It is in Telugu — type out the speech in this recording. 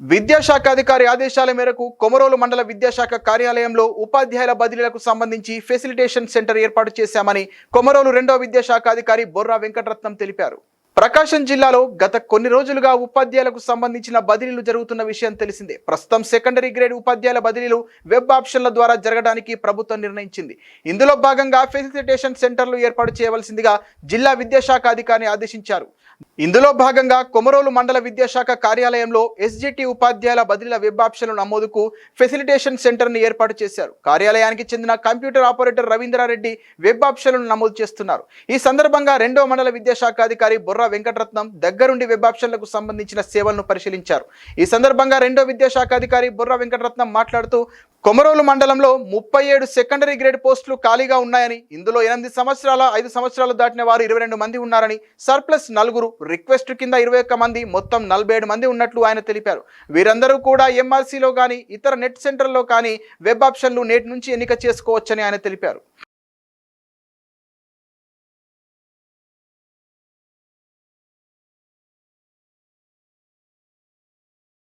విద్యాశాఖ అధికారి ఆదేశాల మేరకు కొమరోలు మండల విద్యాశాఖ కార్యాలయంలో ఉపాధ్యాయుల బదిలీలకు సంబంధించి ఫెసిలిటేషన్ సెంటర్ ఏర్పాటు చేశామని కొమరోలు రెండో విద్యాశాఖ అధికారి బొర్రా వెంకటరత్నం తెలిపారు. ప్రకాశం జిల్లాలో గత కొన్ని రోజులుగా ఉపాధ్యాయులకు సంబంధించిన బదిలీలు జరుగుతున్న విషయం తెలిసిందే. ప్రస్తుతం సెకండరీ గ్రేడ్ ఉపాధ్యాయుల బదిలీలు వెబ్ ఆప్షన్ల ద్వారా జరగడానికి ప్రభుత్వం నిర్ణయించింది. ఇందులో భాగంగా ఫెసిలిటేషన్ సెంటర్లు ఏర్పాటు చేయవలసిందిగా జిల్లా విద్యాశాఖ అధికారిని ఆదేశించారు. ఇందులో భాగంగా కొమరోలు మండల విద్యాశాఖ కార్యాలయంలో ఎస్జిటి ఉపాధ్యాయుల బదిలీల వెబ్ ఆప్షన్ల నమోదుకు ఫెసిలిటేషన్ సెంటర్ని ఏర్పాటు చేశారు. కార్యాలయానికి చెందిన కంప్యూటర్ ఆపరేటర్ రవీంద్రారెడ్డి వెబ్ ఆప్షన్లను నమోదు చేస్తున్నారు. ఈ సందర్భంగా రెండో మండల విద్యాశాఖ అధికారి బుర్ర వెంకటరత్నం దగ్గరుండి వెబ్ ఆప్షన్లకు సంబంధించిన సేవలను పరిశీలించారు. ఈ సందర్భంగా రెండో విద్యాశాఖ అధికారి బుర్ర వెంకటరత్నం మాట్లాడుతూ కొమరోలు మండలంలో ముప్పై ఏడు సెకండరీ గ్రేడ్ పోస్టులు ఖాళీగా ఉన్నాయని ఇందులో ఎనిమిది సంవత్సరాల ఐదు సంవత్సరాలు దాటిన వారు ఇరవై రెండు మంది ఉన్నారని సర్ప్లస్ నలుగురు రిక్వెస్ట్ కింద ఇరవై ఒక్క మంది మొత్తం నలభై ఏడు మంది ఉన్నట్లు ఆయన తెలిపారు. వీరందరూ కూడా ఎంఆర్సీలో కానీ ఇతర నెట్ సెంటర్లో కానీ వెబ్ ఆప్షన్లు నేటి నుంచి ఎన్నిక చేసుకోవచ్చని ఆయన తెలిపారు.